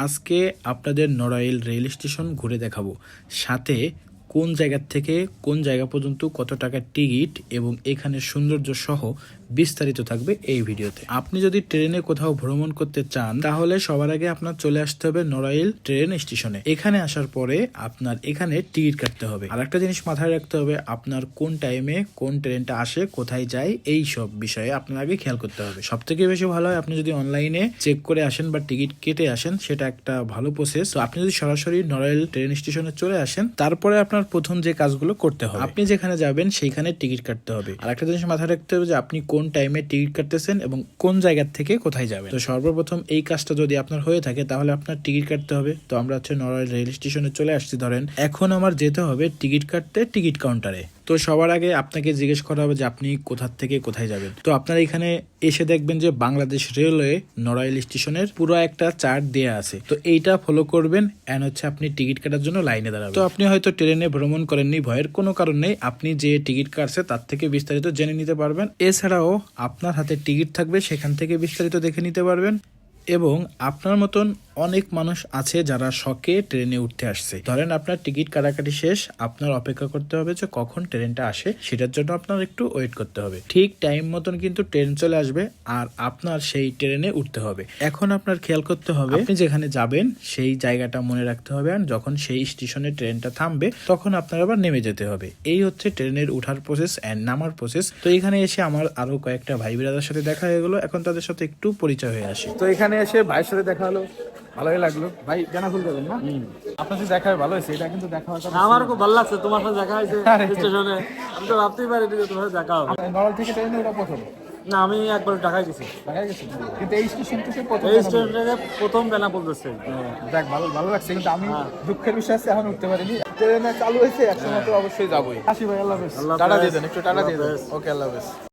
আজকে আপনাদের Narail rail station ঘুরে দেখাবো। সাথে কোন জায়গা থেকে কোন জায়গা পর্যন্ত কত টাকার টিকিট এবং এখানে সৌন্দর্য সহ বিস্তারিত থাকবে এই ভিডিওতে। আপনি যদি ট্রেনে কোথাও ভ্রমণ করতে চান, তাহলে সবার আগে আপনার চলে আসতে হবে নড়াইল ট্রেন স্টেশনে। এখানে আসার পরে আপনার এখানে টিকিট কাটতে হবে। আর একটা জিনিস মাথায় রাখতে হবে, আপনার কোন টাইমে কোন ট্রেনটা আসে, কোথায় যায়, এই সব বিষয়ে আপনার আগে খেয়াল করতে হবে। সব থেকে বেশি ভালো হয় আপনি যদি অনলাইনে চেক করে আসেন বা টিকিট কেটে আসেন, সেটা একটা ভালো প্রসেস তো আপনি যদি সরাসরি নড়াইল ট্রেন স্টেশনে চলে আসেন, তারপরে আপনার প্রথম যে কাজগুলো করতে হবে, আপনি যেখানে যাবেন, সেইখানে টিকিট কাটতে হবে। আর একটা জিনিস মাথায় রাখতে হবে যে, আপনি কোন টাইমে টিকিট কাটতেছেন এবং কোন জায়গা থেকে কোথায় যাবেন? তো সর্বপ্রথম এই কাজটা যদি আপনার হয়ে থাকে, তাহলে আপনার টিকিট কাটতে হবে। তো আমরা হচ্ছে নড়াইল রেল স্টেশনে চলে আসছি, ধরেন। এখন আমার যেতে হবে টিকিট কাটতে টিকিট কাউন্টারে তো সবার আগে আপনাকে জিজ্ঞেস করা হবে যে আপনি কোথার থেকে কোথায় যাবেন। তো আপনারা এখানে এসে দেখবেন যে বাংলাদেশ রেলওয়ে নড়াইল স্টেশনের পুরো একটা চার্ট দেয়া আছে। তো এইটা ফলো করবেন এন্ড হচ্ছে আপনি টিকিট কাটার জন্য লাইনে দাঁড়াবেন। তো আপনি হয়তো ট্রেনে ভ্রমণ করেননি, ভয়ের কোনো কারণ নেই, আপনি যে টিকিট কাটছে তার থেকে বিস্তারিত জেনে নিতে পারবেন। এছাড়াও আপনার হাতে টিকিট থাকবে সেখান থেকে বিস্তারিত দেখে নিতে পারবেন এবং আপনার মতন অনেক মানুষ আছে যারা শখে ট্রেনে উঠতে আসছে। ধরেন আপনার টিকিট কাটাকাটি শেষ, আপনার অপেক্ষা করতে হবে যে কখন ট্রেনটা আসে, সেটার জন্য আপনার একটু ওয়েট করতে হবে। ঠিক টাইম মতন কিন্তু ট্রেন চলে আসবে আর আপনার সেই ট্রেনে উঠতে হবে। এখন আপনার খেয়াল করতে হবে, আপনি যেখানে যাবেন সেই জায়গাটা মনে রাখতে হবে আর যখন সেই স্টেশনে ট্রেনটা থামবে, তখন আপনার আবার নেমে যেতে হবে। এই হচ্ছে ট্রেনের উঠার প্রসেস অ্যান্ড নামার প্রসেস তো এখানে এসে আমার আরও কয়েকটা ভাই বিরাদের সাথে দেখা হয়ে গেলো। এখন তাদের সাথে একটু পরিচয় হয়ে আসে। তো এখানে এসে ভাইয়ের সাথে দেখা হলো। ভালোই লাগল। ভাই জানা ভুল যাবেন না? আপনার সাথে দেখা হয়ে ভালো হয়েছে এটা কিন্তু দেখা কথা আমার খুব ভালো লাগছে তোমার সাথে দেখা হয়েছে স্টেশনে আমি তো ভাবতেই পারিনি যে তোমার সাথে দেখা হবে। আপনার থেকে ট্রেনে ওটা প্রথম? না আমি একবার ঢাকায় গেছি। দেখা গেছে কিন্তু এই স্টেশন থেকে প্রথম এই। স্টেশন প্রথম বেলা বলতেছে? দেখ ভালো ভালো লাগছে কিন্তু আমি দুঃখের বিষয় আছে এখন উঠতে পারিনি। ট্রেনে চালু হয়েছে একসময় তো অবশ্যই যাবোই। আসি ভাই আল্লাহ হাফেজ। টাটা দিয়ে দেন একটু টাটা দিয়ে দেন। ওকে আল্লাহ হাফেজ।